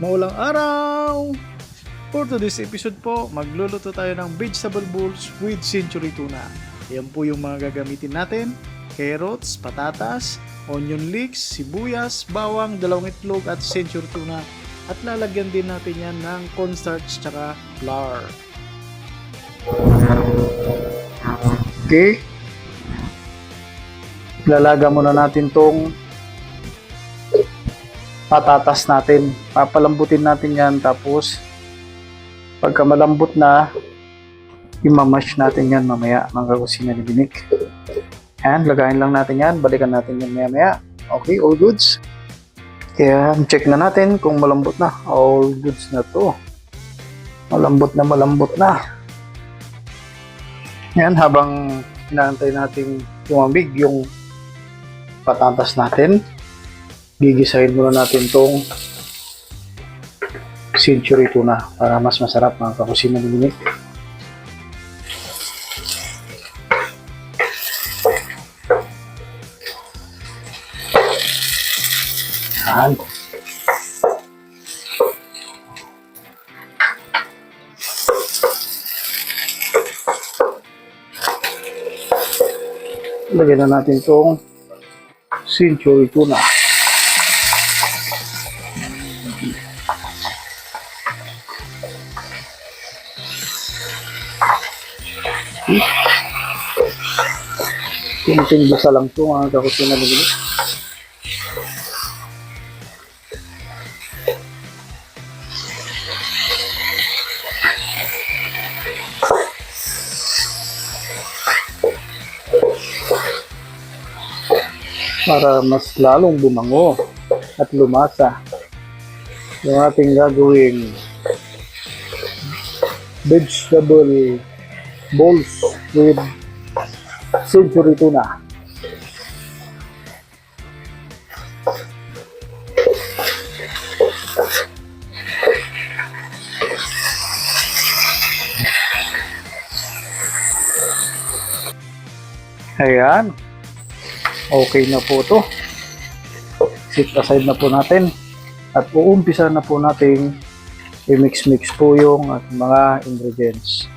Maulang araw! For today's episode po, magluluto tayo ng vegetable bowls with century tuna. Yan po yung mga gagamitin natin. Carrots, patatas, onion leeks, sibuyas, bawang, dalawang itlog at century tuna. At lalagyan din natin yan ng cornstarch tsaka flour. Okay. Lalaga muna natin tong patatas natin. Papalambutin natin yan tapos pagka malambot na imamash natin yan mamaya mga kusina ni Binik. Yan, lagayin lang natin yan. Balikan natin yan maya maya. Okay, all goods. Kaya check na natin kung malambot na. All goods na to. Malambot na malambot na. Yan, habang inaantay natin tumamig yung patatas natin, gigisahin muna natin tong century tuna para mas masarap mga kakusina ni Minik. Yan. Lagyan na natin tong century tuna. Kunting basa lang ito mga kakusina ni Bilik. para mas lalong bumango at lumasa yung ating gagawing vegetable bowls with century tuna. Ayan. Okay na po to. Sit aside na po natin. At uumpisa na po natin i-mix-mix po yung at mga ingredients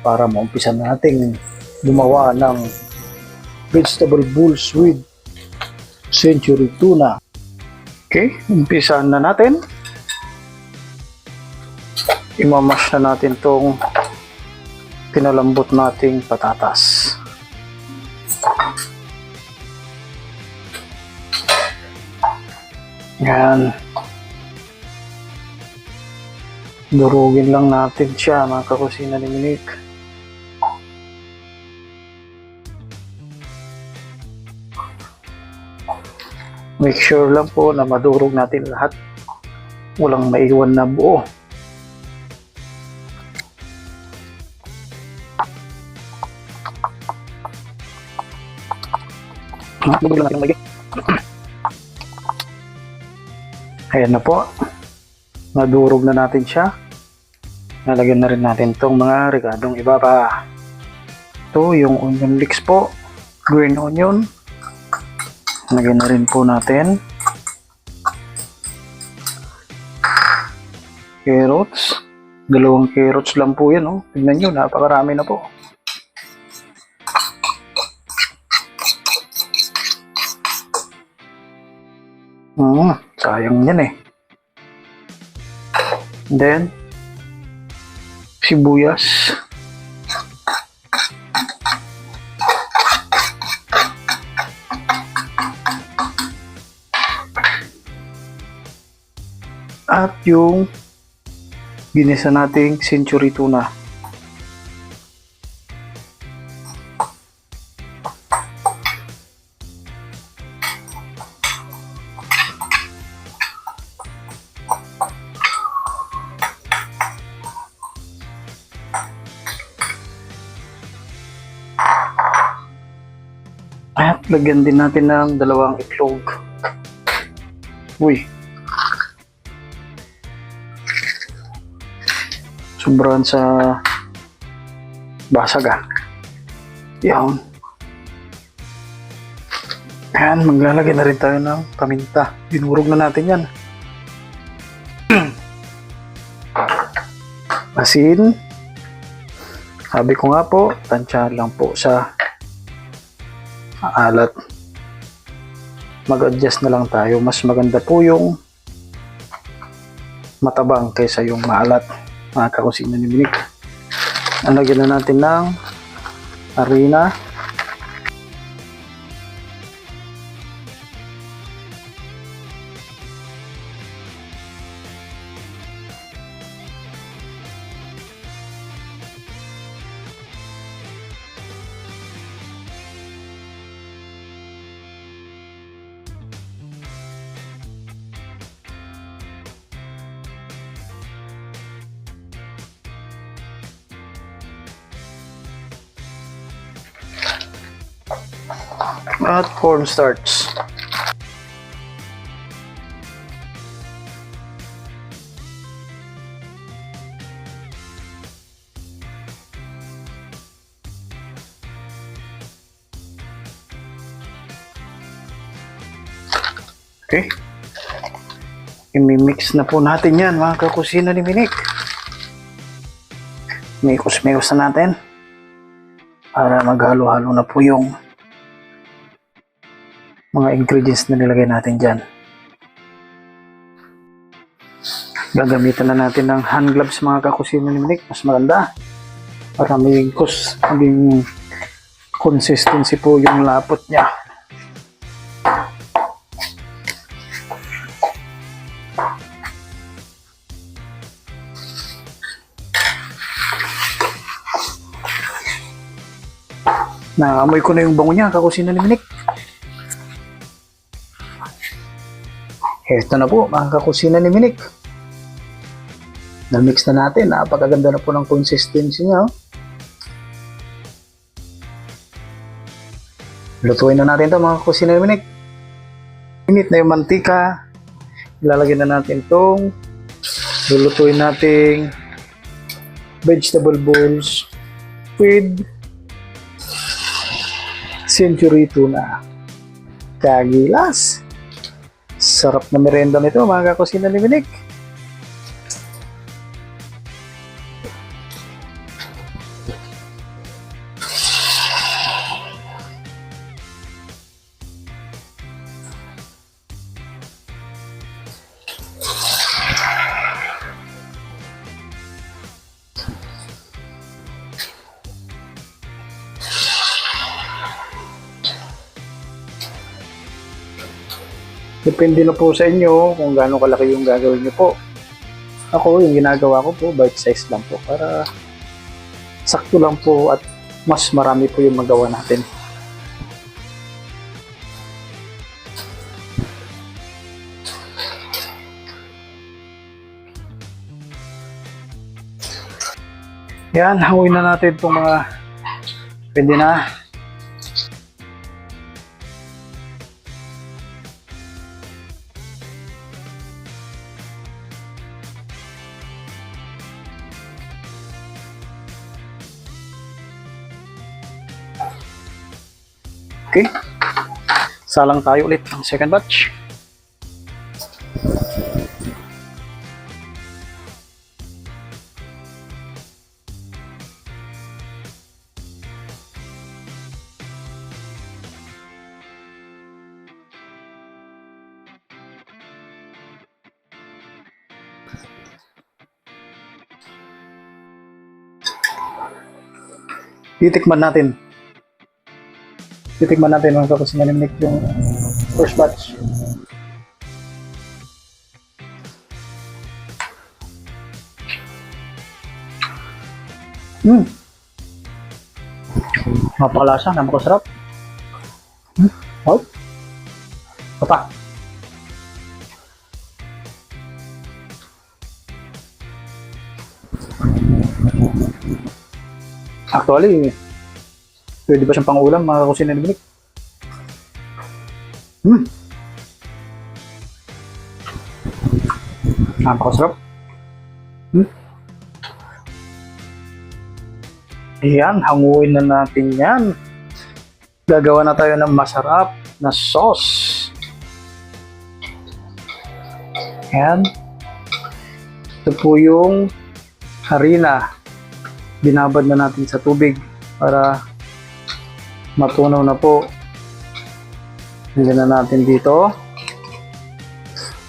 para maumpisa na natin gumawa ng vegetable bowls with century tuna. Okay, umpisahan na natin. Imamash na natin tong pinalambot nating patatas. Yan. Durugin lang natin siya mga kakusina ni Monique. Make sure lang po na madurog natin lahat. Walang maiwan na buo. Ayan na po. Nadurog na natin siya. Nalagyan na rin natin tong mga ricadong iba pa. Ito yung onion leeks po. Green onion. Lagyan na rin po natin. Carrots. Dalawang carrots lang po yan. Oh. Tignan nyo, napakarami na po. Hmm, sayang yan eh. Then, sibuyas. At yung ginisa nating century tuna. Lagyan din natin ng dalawang itlog. Uy. Sobrang sa basag ah. Yan. Yan, maglalagay na rin tayo ng paminta. Dinurog na natin yan. asin. Sabi ko nga po, tansya lang po sa alat. Mag-adjust na lang tayo. Mas maganda po yung matabang kaysa yung maalat. Mga kakusina ni Minik. Lagyan na natin ng harina. At cornstarch. Okay. Imimix na po natin yan mga kakusina ni Minik. Mikos-mikos na natin para maghalo-halo na po yung mga ingredients na nilagay natin dyan. Gagamitan na natin ng hand gloves mga kakusina ni Minik. Mas maganda. Para maging, kus, maging consistency po yung lapot niya. Naamoy ko na yung bango niya, kakusina ni Minik. Eto na po, mga kakusina ni Minik. Na-mix na natin. Napakaganda na po ng consistency niya. oh. Lutuin na natin to mga kakusina ni Minik. Init na yung mantika. Ilalagay na natin tong lulutuin nating vegetable bowls with century tuna. Kagilas. Sarap na merenda nito mga kakusina ni Minik. Depende na po sa inyo kung gaano kalaki yung gagawin niyo po. Ako, yung ginagawa ko po, bite size lang po para sakto lang po at mas marami po yung magawa natin. Yan, hanguin na natin itong mga pwede na. Okay. Salang tayo ulit ng second batch. Titikman natin titikman natin mga kapos na Nick yung first batch. Hmm. Napakalasa, napakasarap. Hmm. Oh. Papa. Actually, Pwede ba siyang pangulam, mga kusina ni Binik? Hmm. Napakasarap. Hmm. Ayan, hanguin na natin yan. Gagawa na tayo ng masarap na sauce. Ayan. Ito po yung harina. Binabad na natin sa tubig para matunaw na po. Ilagay na natin dito.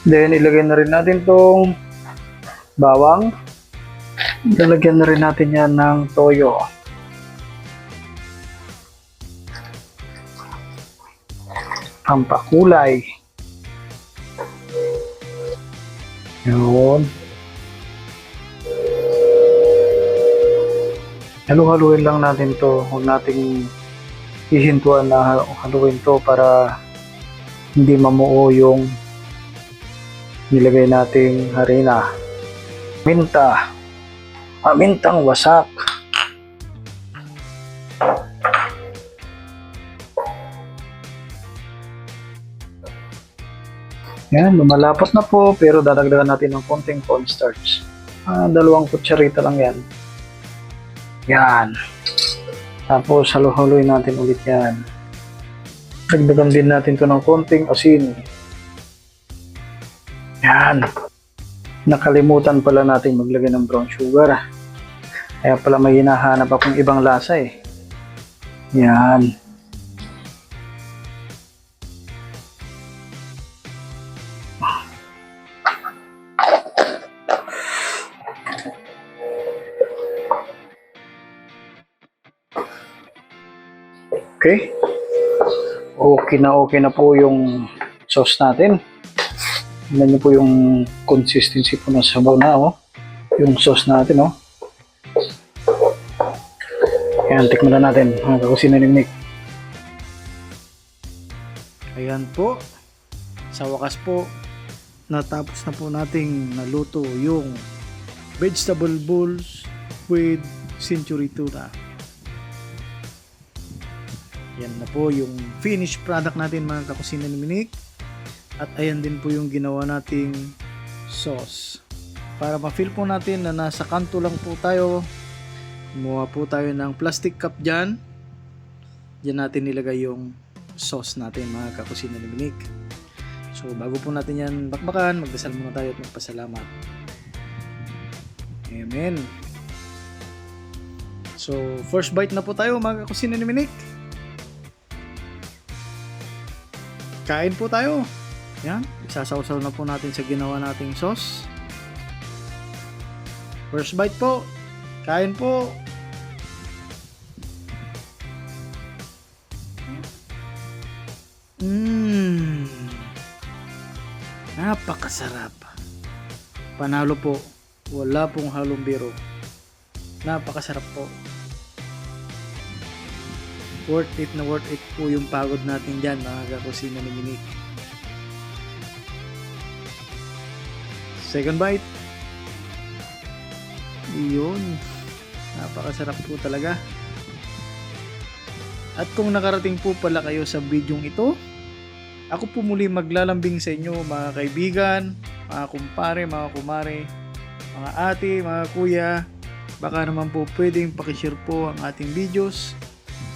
Then, ilagay na rin natin tong bawang. Lalagyan na rin natin yan ng toyo. Pampakulay. Yun. Halu-haluin lang natin to. Huwag nating hihintuan na haluin to para hindi mamuo yung nilagay nating harina. Minta. Pamintang wasak. Yan, lumalapot na po pero dadagdagan natin ng konting cornstarch. Ah, dalawang kutsarita lang yan. Yan. Tapos halu-haluin natin ulit yan. Dagdagan din natin to ng konting asin. Yan. Nakalimutan pala natin maglagay ng brown sugar. Kaya pala may hinahanap akong ibang lasa eh. Yan. Okay. Okay na okay na po yung sauce natin. Tingnan niyo po yung consistency po ng sabaw na, oh. Yung sauce natin, oh. Ayan, tikman na natin. Mga kakusina ni Nick. Ayan po. Sa wakas po, natapos na po nating naluto yung vegetable bowls with century tuna. Yan na po yung finished product natin mga kakusina ni Minik. At ayan din po yung ginawa nating sauce. Para ma-feel po natin na nasa kanto lang po tayo, kumuha po tayo ng plastic cup dyan. Diyan natin nilagay yung sauce natin mga kakusina ni Minik. So bago po natin yan bakbakan, magdasal muna tayo at magpasalamat. Amen. So first bite na po tayo mga kakusina ni Minik. Kain po tayo. Yan, isasawsaw na po natin sa ginawa nating sauce. First bite po. Kain po. Mmm. Napakasarap. Panalo po. Wala pong halong biro. Napakasarap po. Worth it na worth it po yung pagod natin dyan mga kakusina ni Monique. Second bite. Yun. Napakasarap po talaga. At kung nakarating po pala kayo sa bidyong ito, ako po muli maglalambing sa inyo mga kaibigan, mga kumpare, mga kumare, mga ate, mga kuya. Baka naman po pwedeng pakishare po ang ating videos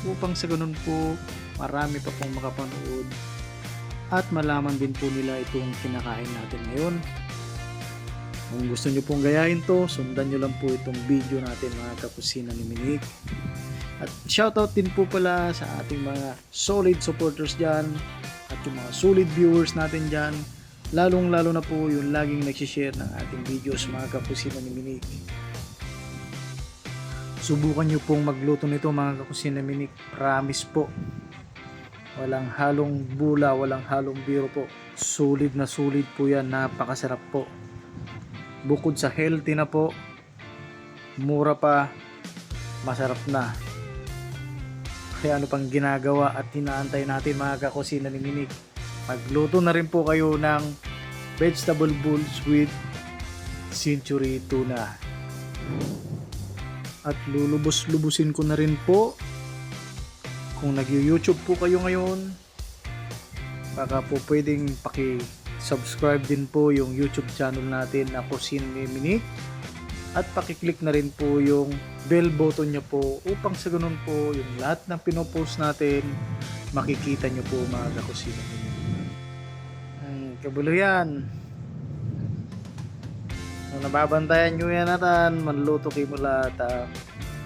upang sa ganun po marami pa pong makapanood at malaman din po nila itong kinakain natin ngayon. Kung gusto nyo pong gayahin to, sundan nyo lang po itong video natin mga kakusina ni Minik. At shoutout din po pala sa ating mga solid supporters dyan at yung mga solid viewers natin dyan. Lalong lalo na po yung laging nagsishare ng ating videos mga kakusina ni Minik. Subukan nyo pong magluto nito mga kakusina ni Minik. Promise po. Walang halong bula, walang halong biro po. Solid na solid po yan. Napakasarap po bukod sa healthy na po, mura pa, masarap na. Kaya ano pang ginagawa at hinaantay natin mga kakusina ni Minik. Magluto na rin po kayo ng vegetable bowls with century tuna. At lulubos-lubusin ko na rin po. Kung nag-YouTube po kayo ngayon, baka po pwedeng paki subscribe din po yung YouTube channel natin na Kusin ni Minik at pakiclick na rin po yung bell button nyo po upang sa ganun po yung lahat ng pinopost natin makikita nyo po mga kakusina ninyo. Hmm, kabuluyan. Kung nababantayan nyo yan natan, manluto kayo mula ta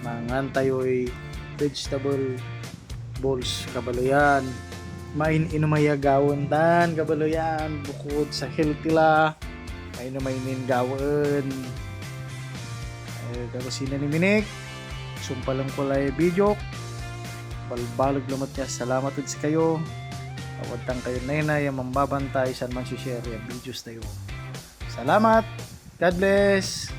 mangan tayo'y vegetable balls kabaloyan. Main inumaya gawon tan kabaloyan bukod sa healthy la. May inumainin gawon. Eh, kapasina ni Minik. Sumpalang ko lang video. Balbalog lumat niya. Salamat sa kayo. Awad kayo na yun yung mambabantay saan man si share yung videos tayo. Salamat! God bless!